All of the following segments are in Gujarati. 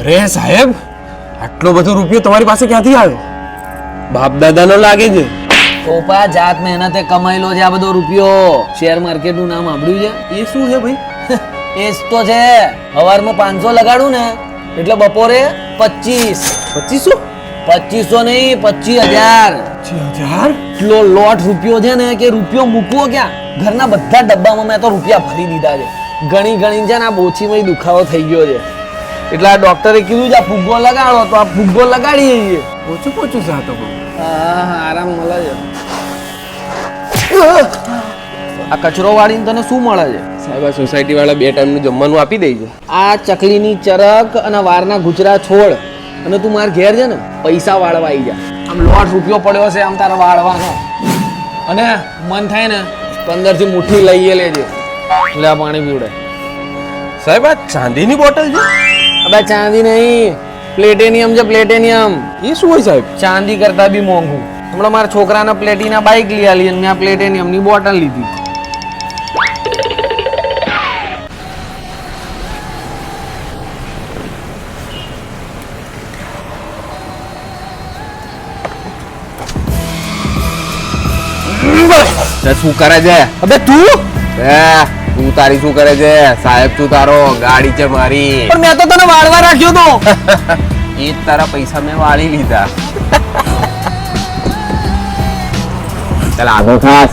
અરે સાહેબ આટલો બધો રૂપિયો તમારી પાસે ક્યાંથી આવ્યો? બાપ દાદાનો લાગે છે. કોપા જાત મહેનતે કમાયેલો છે આ બધો રૂપિયો. શેર માર્કેટનું નામ સાંભળ્યું છે? એ શું છે ભાઈ? એ જ તો છે. સવારમાં પાંચસો લગાડું ને એટલે બપોરે પચીસ. પચીસો? પચીસો નહીં પચીસ હજાર. હજાર? એટલો લોટ રૂપિયો છે ને કે રૂપિયો મૂકવો ક્યાં? ઘરના બધા ડબ્બામાં મેં તો રૂપિયા ભરી દીધા છે. ગણી ગણી છે ને આ બોછીમાં દુખાવો થઈ ગયો છે. એટલે આ ડોક્ટરે કીધું છે આ ફુગ્ગો લગાડો તો આ ફુગ્ગો લગાડીએ છીએ ઓછું પોચું છે તો. હા આરામ મળે છે. આ કચરો વાળીને તને શું મળે છે? સાહેબ આ સોસાયટી વાળા બે ટાઈમનું જમવાનું આપી દે છે આ ચકલીની ચરક અને વારના ગુજરા છોડ. અને તું માર ઘેર છે ને પૈસા વાળવા આવી જા. આમ લોટ રૂપિયો પડ્યો છે આમ તારે વાળવાનો. અને મન થાય ને તો અંદરથી મુઠ્ઠી લઈએ લેજે. લે પાણી પીવડે સાહેબ આ ચાંદીની બોટલ છે? અબે ચાંદી નહીં. પ્લેટેનિયમ છે પ્લેટેનિયમ એ શું હોય સાહેબ? ચાંદી કરતા બી મોંઘું. હમણાં મારા છોકરાના પ્લેટિના બાઇક લઈ આલી અને મેં પ્લેટેનિયમની બોટલ લીધી. શું કરે છે? અબે તું? તું તારી શું કરે છે? સાહેબ તું તારો ગાડી છે મારી. પણ મેં તો તને વાળવા રાખ્યો તો. એ જ તારા પૈસા મેં વાળી લીધા. ચાલ આગળ ખાસ.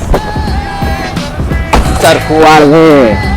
સરખું વાળવું